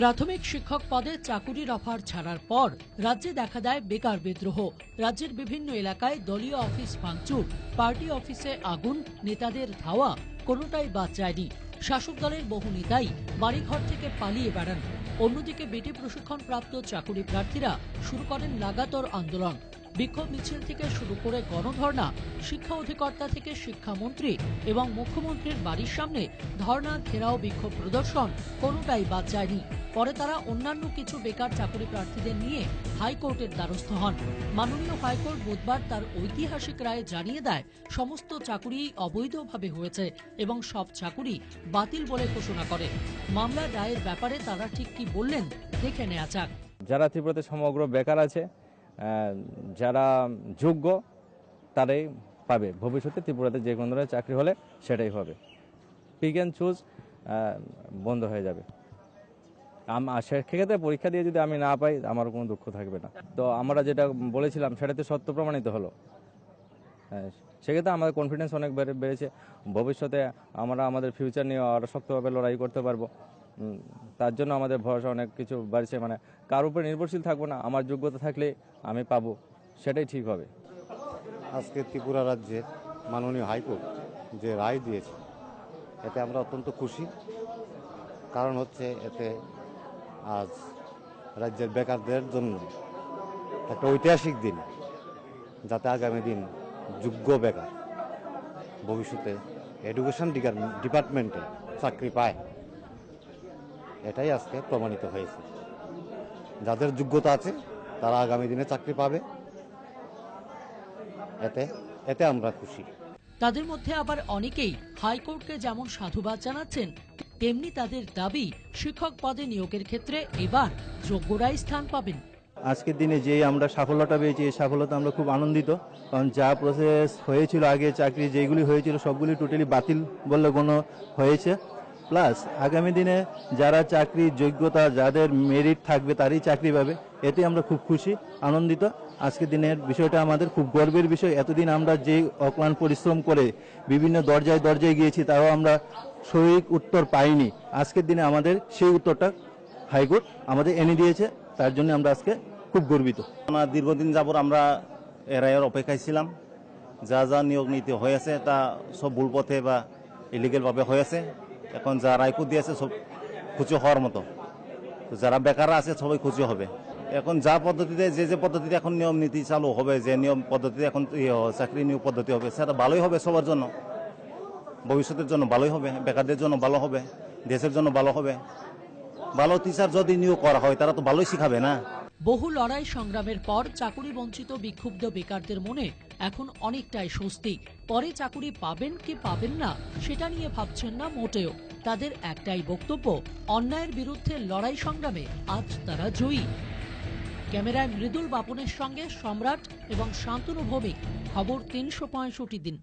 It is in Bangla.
প্রাথমিক শিক্ষক পদে চাকুরির অফার ছাড়ার পর রাজ্যে দেখা দেয় বেকার বিদ্রোহ। রাজ্যের বিভিন্ন এলাকায় দলীয় অফিস ভাঙচুর, পার্টি অফিসে আগুন, নেতাদের ধাওয়া, কোনোটাই বাদ যায়নি। শাসক দলের বহু নেতাই বাড়িঘর থেকে পালিয়ে বেড়ান। অন্যদিকে বেটি প্রশিক্ষণপ্রাপ্ত চাকুরি প্রার্থীরা শুরু করেন লাগাতার আন্দোলন। বিক্ষোভ মিছিল থেকে শুরু করে গণধর্ণা, শিক্ষা অধিকর্তা থেকে শিক্ষামন্ত্রী এবং মুখ্যমন্ত্রীর বাড়ির সামনে ধর্ণা, ঘেরাও, বিক্ষোভ প্রদর্শন কোনোটাই বাদ যায়নি। পরে তারা অন্যান্য কিছু বেকার চাকরি প্রার্থীদের নিয়ে হাইকোর্টের দ্বারস্থ হন। মাননীয় হাইকোর্ট বুধবার তার ঐতিহাসিক রায়ে জানিয়ে দেয়, সমস্ত চাকুরি অবৈধভাবে হয়েছে এবং সব চাকুরি বাতিল বলে ঘোষণা করে। মামলা রায়ের ব্যাপারে তারা ঠিক কি বললেন, দেখে নেওয়া যাক। যারা ত্রিপুরাতে সমগ্র বেকার আছে যারা যোগ্য তারাই পাবে। ভবিষ্যতে ত্রিপুরাতে যে কোনো ধরনের চাকরি হলে সেটাই হবে। পিক অ্যান্ড চুজ বন্ধ হয়ে যাবে। সেক্ষেত্রে পরীক্ষা দিয়ে যদি আমি না পাই আমার কোনো দুঃখ থাকবে না। তো আমরা যেটা বলেছিলাম সেটাতে সত্য প্রমাণিত হলো। হ্যাঁ, সেক্ষেত্রে আমাদের কনফিডেন্স অনেক বেড়ে বেড়েছে। ভবিষ্যতে আমরা আমাদের ফিউচার নিয়ে আরও শক্তভাবে লড়াই করতে পারব। তার জন্য আমাদের ভরসা অনেক কিছু বাড়ছে। মানে কার উপরে নির্ভরশীল থাকব না, আমার যোগ্যতা থাকলে আমি পাবো, সেটাই ঠিক হবে। আজকে ত্রিপুরা রাজ্যের মাননীয় হাইকোর্ট যে রায় দিয়েছে, এতে আমরা অত্যন্ত খুশি। কারণ হচ্ছে এতে আজ রাজ্যের বেকারদের জন্য একটা ঐতিহাসিক দিন, যাতে আগামী দিন যোগ্য বেকার ভবিষ্যতে এডুকেশন ডিপার্টমেন্টে চাকরি পায়। এটাই আজকে প্রমাণিত হয়েছে। যাদের যোগ্যতা আছে তারা আগামী দিনে চাকরি পাবে। এতে এতে আমরা খুশি। তাদের মধ্যে আবার অনেকেই হাইকোর্টকে যেমন সাধুবাদ জানাচ্ছেন তেমনি তাদের দাবি শিক্ষক পদে নিয়োগের ক্ষেত্রে এবার যোগ্যরাই স্থান পাবেন। আজকের দিনে যে আমরা সাফল্যটা পেয়েছি এই সাফল্যতা আমরা খুব আনন্দিত। কারণ যা প্রসেস হয়েছিল আগে চাকরি যেগুলি হয়েছিল সবগুলি টোটালি বাতিল বললে কোনো হয়েছে। প্লাস আগামী দিনে যারা চাকরি যোগ্যতা, যাদের মেরিট থাকবে তারই চাকরি পাবে, এতে আমরা খুব খুশি, আনন্দিত। আজকের দিনের বিষয়টা আমাদের খুব গর্বের বিষয়। এতদিন আমরা যে অক্লান পরিশ্রম করে বিভিন্ন দরজায় দরজায় গিয়েছি, তাও আমরা সঠিক উত্তর পাইনি। আজকের দিনে আমাদের সেই উত্তরটা হাইকোর্ট আমাদের এনে দিয়েছে, তার জন্য আমরা আজকে খুব গর্বিত। আমরা দীর্ঘদিন যাবর আমরা রায়ের অপেক্ষায় ছিলাম। যা যা নিয়োগ নীতি হয়েছে, তা সব ভুল পথে বা ইলিগেলভাবে হয়েছে। এখন যা রায়কুট দিয়েছে সব খুচি হওয়ার মতো। যারা বেকার আছে, সবাই খুচি হবে। এখন যা পদ্ধতিতে, যে যে পদ্ধতিতে এখন নিয়ম নীতি চালু হবে, যে নিয়ম পদ্ধতিতে এখন ইয়ে চাকরি নিয়োগ পদ্ধতি হবে, সেটা ভালোই হবে সবার জন্য। ভবিষ্যতের জন্য ভালোই হবে, বেকারদের জন্য ভালো হবে, দেশের জন্য ভালো হবে। ভালো টিচার যদি নিয়োগ করা হয়, তারা তো ভালোই শিখাবে না। বহু লড়াই সংগ্রামের পর চাকুরি বঞ্চিত বিক্ষুব্ধ বেকারদের মনে এখন অনেকটাই স্বস্তি। পরে চাকুরি পাবেন কি পাবেন না, সেটা নিয়ে ভাবছেন না মোটেও। তাদের একটাই বক্তব্য, অন্যায়ের বিরুদ্ধে লড়াই সংগ্রামে আজ তারা জয়ী। ক্যামেরায় মৃদুল বাপনের সঙ্গে সম্রাট এবং শান্তনু ভৌমিক, খবর তিনশো পঁয়ষট্টি দিন।